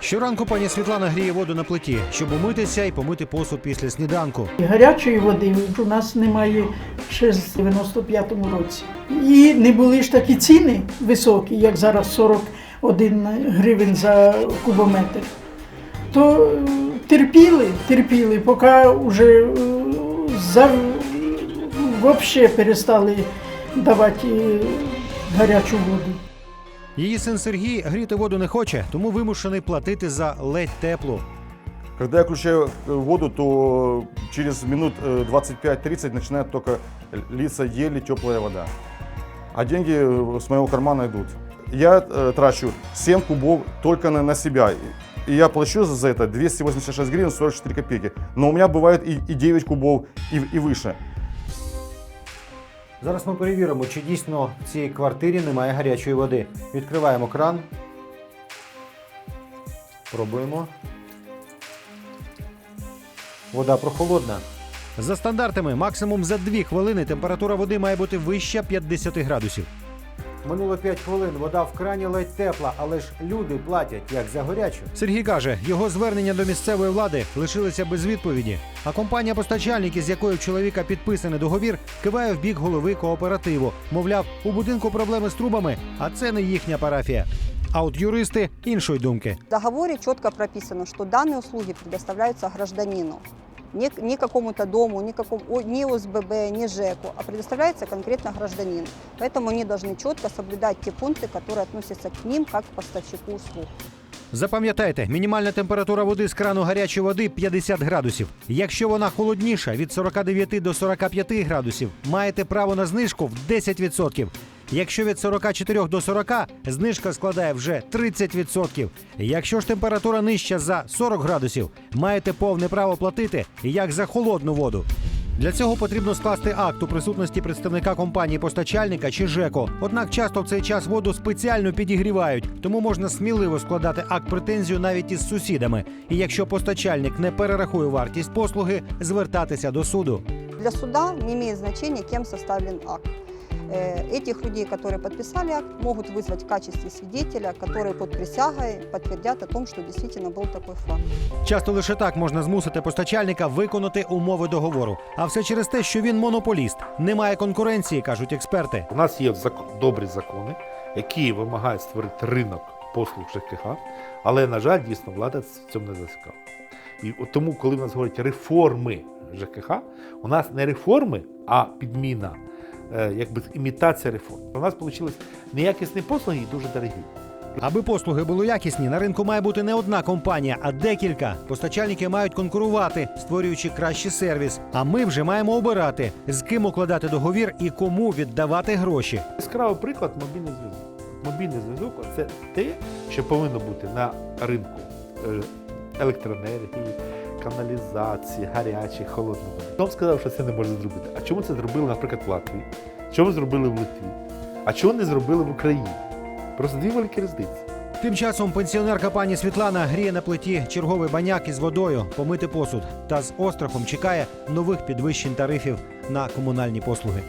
Щоранку пані Світлана гріє воду на плиті, щоб умитися і помити посуд після сніданку. Гарячої води у нас немає ще з 95-му році. І не були ж такі ціни високі, як зараз 41 гривень за кубометр. То е, терпіли, терпіли, поки вже е, за, взагалі перестали давати е, гарячу воду. Її син Сергій гріти воду не хоче, тому вимушений платити за ледь теплу. Когда я включаю э, воду, то через минут э, 25-30 начинает только литься еле теплая вода. А деньги э, с моего кармана идут. Я э, трачу 7 кубов только на, на себя. И я плачу за это 286 гривен 44 копейки. Но у меня бывает и, и 9 кубов, и, и выше. Зараз ми перевіримо, чи дійсно в цій квартирі немає гарячої води. Відкриваємо кран. Пробуємо. Вода прохолодна. За стандартами, максимум за 2 хвилини температура води має бути вища 50 градусів. Минуло 5 хвилин, вода в крані ледь тепла, але ж люди платять як за гарячу. Сергій каже, його звернення до місцевої влади лишилися без відповіді. А компанія постачальників, з якою в чоловіка підписаний договір, киває в бік голови кооперативу. Мовляв, у будинку проблеми з трубами, а це не їхня парафія. А от юристи іншої думки. В договоре четко прописано, что данные услуги предоставляются гражданину Не, не какому-то дому, ни, какому, о, ни ОСББ, ни ЖЭКу, а предоставляется конкретно гражданину. Поэтому они должны четко соблюдать те пункты, которые относятся к ним как к поставщику услуг. Запам'ятайте, мінімальна температура води з крану гарячої води 50 градусів. Якщо вона холодніша від 49 до 45 градусів, маєте право на знижку в 10%. Якщо від 44 до 40, знижка складає вже 30%. Якщо ж температура нижча за 40 градусів, маєте повне право платити як за холодну воду. Для цього потрібно скласти акт у присутності представника компанії постачальника чи ЖЕКО. Однак часто в цей час воду спеціально підігрівають, тому можна сміливо складати акт претензію навіть із сусідами. І якщо постачальник не перерахує вартість послуги, звертатися до суду. Для суда не имеет значения, кем составлен акт. Э, Этих людей, которые подписали акт, могут вызвать в качестве свидетеля, которые под присягой подтвердят о том, что действительно был такой факт. Часто лише так можна змусити постачальника виконати умови договору. А все через те, що він монополіст. Немає конкуренції, кажуть експерти. У нас є зак- добрі закони, які вимагають створити ринок послуг ЖКХ, але, на жаль, дійсно влада в цьому не зацікавлена. І от тому, коли в нас говорять реформи ЖКХ, у нас не реформи, а підміна, е, якби імітація реформ. У нас вийшли неякісні послуги і дуже дорогі. Аби послуги були якісні, на ринку має бути не одна компанія, а декілька. Постачальники мають конкурувати, створюючи кращий сервіс. А ми вже маємо обирати, з ким укладати договір і кому віддавати гроші. Яскравий приклад мобільний зв'язок. Мобільний зв'язок це те, що повинно бути на ринку е, електроенергії, каналізації, гарячої, холодної води. Хто сказав, що це не можна зробити? А чому це зробили, наприклад, в Латвії? Чому зробили в Литві? А чого не зробили в Україні? Просто дві великі різниці. Тим часом пенсіонерка пані Світлана гріє на плиті черговий баняк із водою, помити посуд та з острахом чекає нових підвищень тарифів на комунальні послуги.